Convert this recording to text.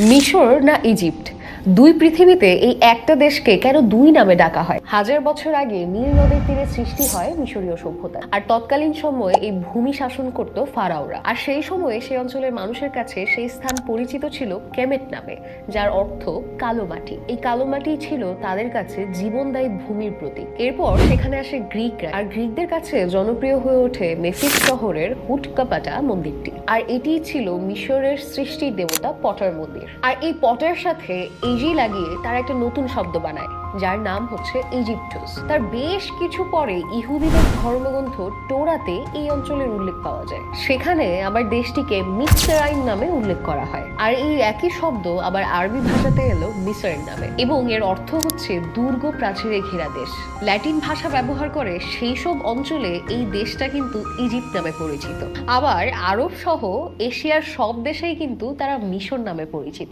মিশর না ইজিপ্ট? দুই পৃথিবীতে এই একটা দেশকে কেন দুই নামে ডাকা হয়? হাজার বছর আগে নীল নদীর তীরে সৃষ্টি হয় মিশরীয় সভ্যতা। আর তৎকালীন সময়ে এই ভূমি শাসন করত ফারাওরা। আর সেই সময়ে সেই অঞ্চলের মানুষের কাছে সেই স্থান পরিচিত ছিল কেমেট নামে, যার অর্থ কালো মাটি। এই কালো মাটি ছিল তাদের কাছে জীবনদায়ী ভূমির প্রতীক। এরপর সেখানে আসে গ্রিকরা। আর গ্রিকদের কাছে জনপ্রিয় হয়ে ওঠে মেফিস শহরের হুটকাপাটা মন্দিরটি। আর এটি ছিল মিশরের সৃষ্টির দেবতা পটার মন্দির। আর এই পটার সাথে এজি লাগিয়ে তারা একটা নতুন শব্দ বানায়, যার নাম হচ্ছে ইজিপ্টাস। তার বেশ কিছু পরে ইহুদিদের ধর্মগ্রন্থ টোরাতে এই অঞ্চলের উল্লেখ পাওয়া যায়। সেখানে আবার দেশটিকে মিসরাইন নামে উল্লেখ করা হয়। আর এই একই শব্দ আবার আরবি ভাষাতে এলো মিসরাইন নামে। এবং এর অর্থ হচ্ছে দুর্গ প্রাচীরে ঘেরা দেশ। ল্যাটিন ভাষা ব্যবহার করে সেই সব অঞ্চলে এই দেশটা কিন্তু ইজিপ্ট নামে পরিচিত। আবার আরব সহ এশিয়ার সব দেশেই কিন্তু তারা মিশর নামে পরিচিত।